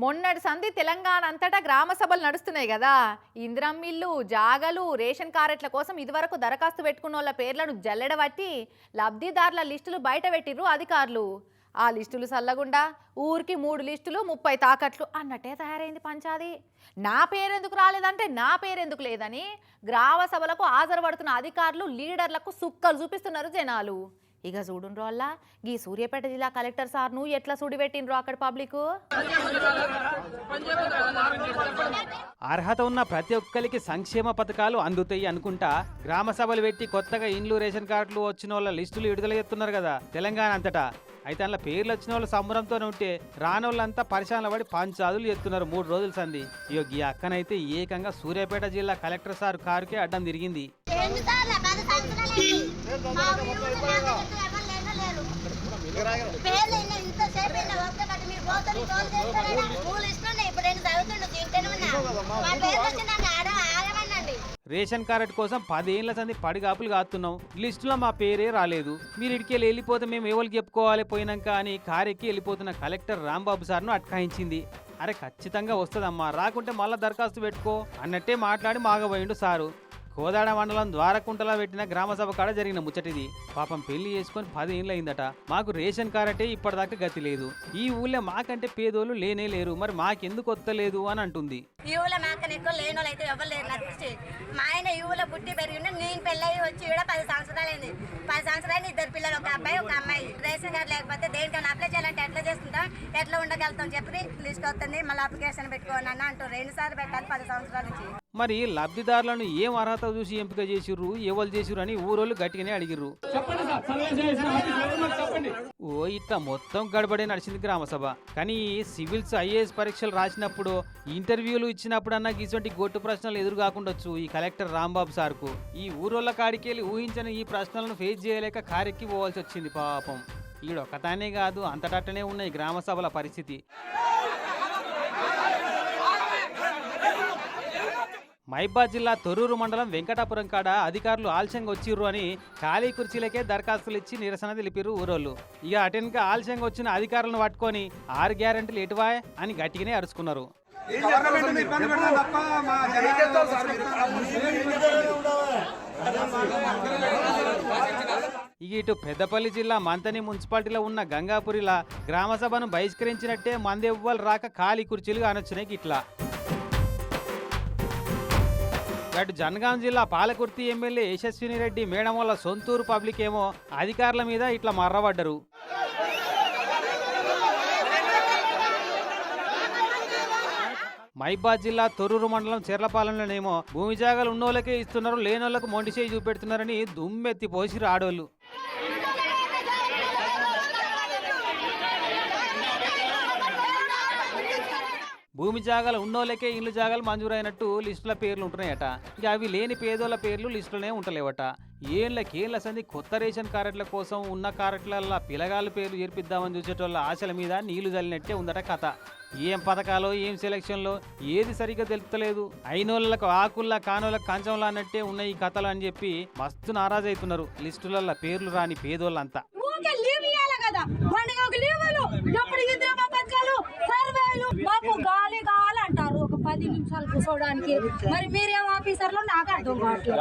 మొన్నటి సంధి తెలంగాణ అంతటా గ్రామ సభలు నడుస్తున్నాయి కదా. ఇందిరమ్మిల్లు జాగలు రేషన్ కార్డుల కోసం ఇదివరకు దరఖాస్తు పెట్టుకున్న వాళ్ళ పేర్లను జల్లెడబట్టి లబ్ధిదారుల లిస్టులు బయట పెట్టిర్రు అధికారులు. ఆ లిస్టులు సల్లగుండా ఊరికి మూడు లిస్టులు ముప్పై తాకట్లు అన్నట్టే తయారైంది పంచాది. నా పేరెందుకు రాలేదంటే నా పేరెందుకు లేదని గ్రామ సభలకు హాజరుపడుతున్న అధికారులు లీడర్లకు సుక్కలు చూపిస్తున్నారు జనాలు. ఇక చూడుండ్రు వల్ల గీ సూర్యాపేట జిల్లా కలెక్టర్ సార్ను ఎట్లా సుడిపెట్టిండ్రు అక్కడ పబ్లిక్? అర్హత ఉన్న ప్రతి ఒక్కరికి సంక్షేమ పథకాలు అందుతాయి అనుకుంటా. గ్రామ సభలు పెట్టి కొత్తగా ఇండ్లు రేషన్ కార్డులు వచ్చిన వాళ్ళ లిస్టులు విడుదల చేస్తున్నారు కదా తెలంగాణ అంతటా. అయితే అందులో పేర్లు వచ్చిన వాళ్ళు సంబరంతోనే ఉంటే రానోళ్ళంతా పరిశాల పడి పంచాదులు ఎత్తున్నారు మూడు రోజుల సంది ఇగో ఈ అక్కనైతే ఏకంగా సూర్యాపేట జిల్లా కలెక్టర్ సార్ కారుకే అడ్డం తిరిగింది. రేషన్ కార్డు కోసం పదేళ్ళ సంది పడిగాపులు కాస్తున్నాం లిస్టులో మా పేరే రాలేదు. మీరు ఇడికెళ్ళి వెళ్ళిపోతే మేము ఎవరికి చెప్పుకోవాలి? పోయినాక అని కారెక్కి వెళ్ళిపోతున్న కలెక్టర్ రాంబాబు సార్ను అట్కాయించింది. అరే ఖచ్చితంగా వస్తుందమ్మా. రాకుంటే మళ్ళా దరఖాస్తు పెట్టుకో. అన్నట్టే మాట్లాడి మాగబోయిండు సారు. కోదాడ మండలం ద్వారకుంటలా పెట్టిన గ్రామసభ కాడ జరిగిన ముచ్చటిది. పాపం పెళ్ళి చేసుకొని పది ఏళ్ళు అయిందట మాకు రేషన్ కార్డే ఇప్పటిదాకా గతి లేదు. ఈ ఊళ్ళో మాకంటే పేదోళ్ళు లేనే లేరు. మరి మాకెందుకు వస్తలేదు అని అంటుంది. ఈ ఊళ్ళో మాకని ఎక్కువ లేని అయితే ఎవరు లేరు నాకు తెలిసి మా ఆయన ఈ ఊళ్ళో పుట్టి పెరిగి నేను పెళ్ళయి వచ్చి కూడా పది సంవత్సరాలు పది సంవత్సరాలు ఇద్దరు పిల్లలు ఒక అబ్బాయి ఒక అమ్మాయి. రేషన్ కార్డు లేకపోతే దేనికైనా అప్లై చేయాలంటే ఎట్లా చేసుకుంటాం ఎట్లా ఉండగలుగుతాం? చెప్పి లిస్ట్ వస్తుంది. మళ్ళీ అప్లికేషన్ పెట్టుకోని అన్న అంటూ రెండుసార్లు పెట్టాలి? పది సంవత్సరాల నుంచి. మరి లబ్ధిదారులను ఏం అర్హత చూసి ఎంపిక చేసిర్రు ఎవరు చేసిర్రు అని ఊరోళ్ళు గట్టిగానే అడిగిర్రు. ఓ ఇట్లా మొత్తం గడబడే నడిచింది గ్రామ సభ. కానీ సివిల్స్ ఐఏఎస్ పరీక్షలు రాసినప్పుడు ఇంటర్వ్యూలు ఇచ్చినప్పుడన్నా ఇటువంటి గొట్టు ప్రశ్నలు ఎదురు కాకుండొచ్చు ఈ కలెక్టర్ రాంబాబు సార్కు. ఈ ఊరోళ్ళ కాడికెళ్ళి ఊహించని ఈ ప్రశ్నలను ఫేస్ చేయలేక కారెక్కి పోవాల్సి వచ్చింది పాపం. ఈడొక్కతానే కాదు అంతటట్టనే ఉన్న ఈ గ్రామ సభల పరిస్థితి. మైబాద్ జిల్లా తొర్రూరు మండలం వెంకటాపురం కాడ అధికారులు ఆలస్యంగా వచ్చిర్రు అని ఖాళీ కుర్చీలకే దరఖాస్తులు ఇచ్చి నిరసన తెలిపిర్రు ఊరోళ్ళు. ఇక అటెన్గా ఆలస్యంగా వచ్చిన అధికారులను పట్టుకొని ఆరు గ్యారెంటీలు ఎటువా అని గట్టిగానే అరుచుకున్నారు. గవర్నమెంట్ ఇబ్బంది పెడతాం తప్ప మా ఇక ఇటు పెద్దపల్లి జిల్లా మంతని మున్సిపాలిటీలో ఉన్న గంగాపురిలా గ్రామ సభను బహిష్కరించినట్టే మందెవ్వలు రాక ఖాళీ కుర్చీలు కానొచ్చినాయి ఇట్లా అటు జనగాం జిల్లా పాలకుర్తి ఎమ్మెల్యే యశస్విని రెడ్డి మేడం వల్ల సొంతూరు పబ్లిక్ ఏమో అధికారుల మీద ఇట్లా మర్రబడ్డరు. మైబాద్ జిల్లా తొర్రూరు మండలం చెర్లపాలెంలోనేమో భూమి జాగాలు ఉన్నోళ్ళకే ఇస్తున్నారు లేనోళ్ళకు మొండిచేయి చూపెడుతున్నారని దుమ్మెత్తి పోసిరు ఆడోళ్ళు. భూమి జాగాలు ఉన్నోళ్ళకే ఇల్లు జాగాలు మంజూరైనట్టు లిస్టుల పేర్లు ఉంటున్నాయట. ఇక అవి లేని పేదోళ్ళ పేర్లు లిస్టులోనే ఉంటలేవట ఏళ్ళకేళ్ళ సంది కొత్త రేషన్ కార్డుల కోసం ఉన్న కార్డులల్లో పిలగాళ్ళ పేర్లు చేర్పిద్దామని చూసేటోళ్ళ ఆశల మీద నీళ్ళు చల్లినట్టే ఉందట కథ. ఏం పథకాలో ఏం సెలక్షన్లో ఏది సరిగ్గా తెలుపుతలేదు. అయినోళ్ళకు ఆకుల్లా కానోళ్ళకు కంచంలా అన్నట్టే ఉన్న ఈ కథలు అని చెప్పి మస్తు నారాజు అవుతున్నారు పేర్లు రాని పేదోళ్ళంతా. మాకు గాలి గాలి అంటారు. ఒక పది నిమిషాలు కూర్చోవడానికి. మరి మీరేం ఆఫీసర్లు? నాకు అర్థం కావట్లేదు.